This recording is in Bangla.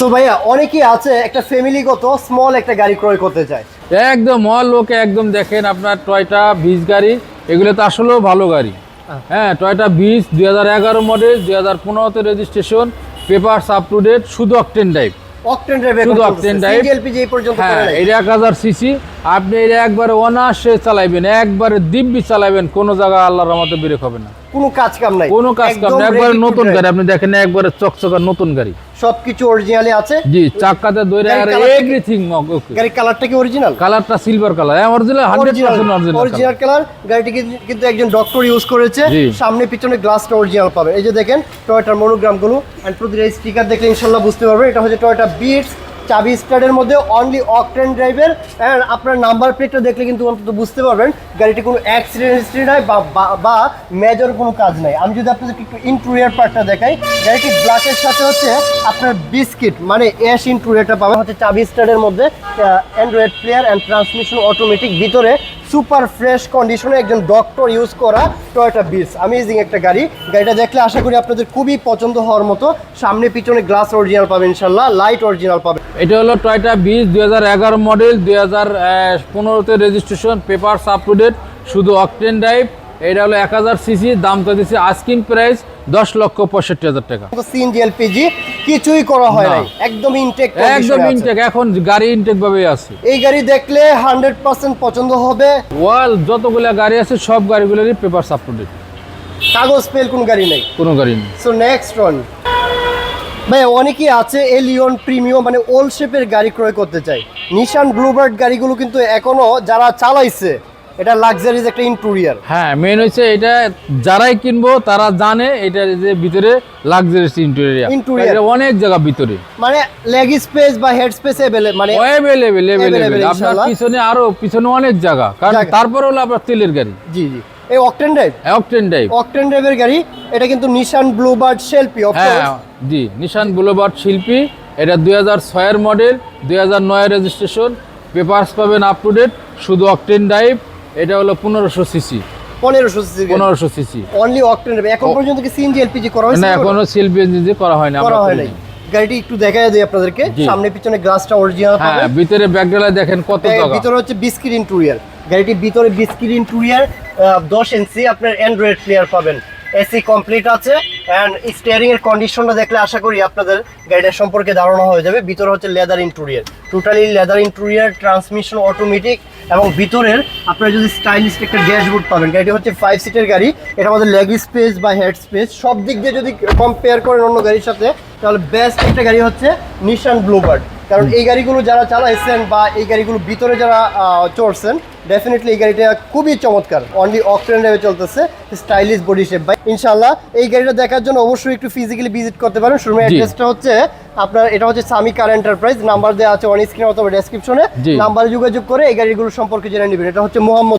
সো ভাইয়া অনেকেই আছে একটা ফ্যামিলিগত স্মল একটা গাড়ি ক্রয় করতে চায়। একদম মল লোকে একদম দেখেন আপনার টয়টা বিশ গাড়ি এগুলো তো আসলেও ভালো গাড়ি। হ্যাঁ টয়টা বিশ দুই হাজার এগারো মডেল দুই হাজার পনেরোতে registration paper up to date শুধু অকটেন টাইপ অকটেন ড্রাইভ শুধু। এলপিজি এই পর্যন্ত হ্যাঁ এটা এক হাজার সিসি আপনি এটা একবারে অনায়াসে চালাইবেন একবারে দিব্যি চালাইবেন কোনো জায়গায় আল্লাহর রহমতে ব্রেক হবে না। কোনো কাজ কাম নাই। কোনো কাজ কাম একদম না একবারে নতুন গাড়ি আপনি দেখেন একবারে চকচকা নতুন গাড়ি। সবকিছু অরিজিনালি আছে। জি চাকাতে দইরে আর এভরিথিং ওকে। গাড়ির কালারটা কি অরিজিনাল কালারটা silver colour original hundred percent original original colour গাড়িটি কিন্তু- একজন ডক্টর ইউজ করেছে। সামনে পিছনে গ্লাসটা অরিজিনাল পাবেন। এই যে দেখেন টয়োটার মনোগ্রামগুলো। এন্ড প্রতিটা স্টিকার দেখলে ইনশাল্লাহ বুঝতে পারবেন এটা হচ্ছে টয়োটা বিটস চাবি স্টার্টের মধ্যে অনলি অকটেন ড্রাইভের আপনার নাম্বার প্লেটটা দেখলে কিন্তু অন্তত বুঝতে পারবেন গাড়িটি কোনো অ্যাক্সিডেন্ট হিস্ট্রি নাই বা মেজর কোনো কাজ নাই। আমি যদি আপনাদেরকে একটু ইন্টুরিয়ার পার্টটা দেখাই, গাড়িটি ব্ল্যাকের সাথে হচ্ছে আপনার বিস্কিট মানে অ্যাশ ইন্টুরিয়ারটা পাবেন। হচ্ছে চাবি স্টার্টের মধ্যে Android player and transmission automatic ভিতরে সুপার ফ্রেশ কন্ডিশনে একজন ডক্টর ইউজ করা টয়োটা বিস আমেজিং একটা গাড়ি। গাড়িটা দেখলে আশা করি আপনাদের খুবই পছন্দ হওয়ার মতো। সামনে, পিছনে গ্লাস অরিজিনাল পাবেন ইনশাল্লাহ লাইট অরিজিনাল পাবেন। এটা হলো টয়টা বিস দুই মডেল দুই হাজার পনেরোতে রেজিস্ট্রেশন পেপার সাপ শুধু অকটেন ড্রাইভ এটা হলো এক হাজার সিসি দাম তো দিচ্ছে আস্কিং প্রাইস দশ লক্ষ পঁয়ষট্টি হাজার টাকা। সিএনজি এলপিজি কিছুই করা হয়। নাই। একদম ইনটেক একদম ইনটেক এখন গাড়ি ইনটেক ভাবে আছে। এই গাড়ি দেখলে হান্ড্রেড পার্সেন্ট পছন্দ হবে। ওয়াল যতগুলা গাড়ি আছে সব গাড়িগুলোরই পেপার টু কাগজ পেল কোন গাড়ি নেই। কোনো গাড়ি নেই। সো নেক্সট ওয়ান ভাই অনেকেই আছে এলিয়ন প্রিমিয়াম মানে ওল্ড শেপের গাড়ি ক্রয় করতে চাই নিশান ব্লুবার্ড গাড়িগুলো কিন্তু এখনও যারা চালাইছে এটা লাক্সারিজ একটা ইন্টেরিয়ার হ্যাঁ মেন হচ্ছে এটা যারাই কিনবো তারা জানে এটা যে ভিতরে লাক্সারিয়াস ইন্টেরিয়র। এটা অনেক জায়গা ভিতরে। মানে লেগ স্পেস বা হেড স্পেস এভেলেবল মানে অ্যাভেলেবেল Available, আপনার পিছনে আরও পিছনে অনেক জায়গা। কারণ। তারপরে হলো আপনার তেলের গাড়ি। জি জি। এই octane drive octane drive octane ড্রাইভের গাড়ি এটা কিন্তু নিশান ব্লুবার্ড শেলপি হ্যাঁ জি নিশান বুলেভার্ড শিল্পী এটা দুই হাজার ছয়ের মডেল দুই হাজার নয়ের রেজিস্ট্রেশন পেপারস পাবেন আপ টু ডেট শুধু অকটেন ড্রাইভ এটা হলো পনেরোশো সিসি। পনেরোশো সিসি। পনেরোশো সিসি। অনলি অকটেন এখন পর্যন্ত কি সিএনজি এলপিজি করা না এখনও? শিল্পী ইঞ্জিন করা হয়নি করা হয় নাই। গাড়িটি একটু দেখা দেয় আপনাদেরকে। সামনে পিছনে গ্লাসটা অরিজিনাল হ্যাঁ ভিতরে ব্যাকডালা দেখেন কত এর জায়গা। ভিতরে হচ্ছে বিস্কিট ইন্টেরিয়ার গাড়িটির ভিতরে বিস্কিট ইন্টেরিয়ার দশ ইঞ্চি আপনার অ্যান্ড্রয়েড প্লেয়ার পাবেন। এসি কমপ্লিট আছে অ্যান্ড স্টিয়ারিং এর কন্ডিশনটা দেখলে আশা করি আপনাদের গাড়িটার সম্পর্কে ধারণা হয়ে যাবে। ভিতরে হচ্ছে leather interior totally leather interior transmission automatic এবং ভিতরের আপনারা যদি স্টাইলিশ একটা ড্যাশবোর্ড পাবেন গাড়িটি হচ্ছে ফাইভ সিটের গাড়ি এটা আমাদের লেগ স্পেস বা হেড স্পেস সব দিক দিয়ে যদি কম্পেয়ার করেন অন্য গাড়ির সাথে তাহলে বেস্ট একটা গাড়ি হচ্ছে নিশান ব্লুবার্ড কারণ এই গাড়িগুলো যারা চালাইছেন বা এই গাড়িগুলো ভিতরে যারা চড়ছেন ডেফিনেটলি এই গাড়িটা খুবই চমৎকার। অনলি অকটেন ড্রাইভে চলতেছে স্টাইলিশ বডি শেপ ভাই ইনশাল্লাহ এই গাড়িটা দেখার জন্য অবশ্যই একটু ফিজিক্যালি ভিজিট করতে পারেন। শোরুমের অ্যাড্রেসটা হচ্ছে আপনার এটা হচ্ছে সামি কার এন্টারপ্রাইজ নাম্বার দেওয়া আছে অন স্ক্রিন অথবা ডেসক্রিপশনে। নাম্বারে যোগাযোগ করে এই গাড়িগুলো সম্পর্কে জেনে নেবেন এটা হচ্ছে মোহাম্মদ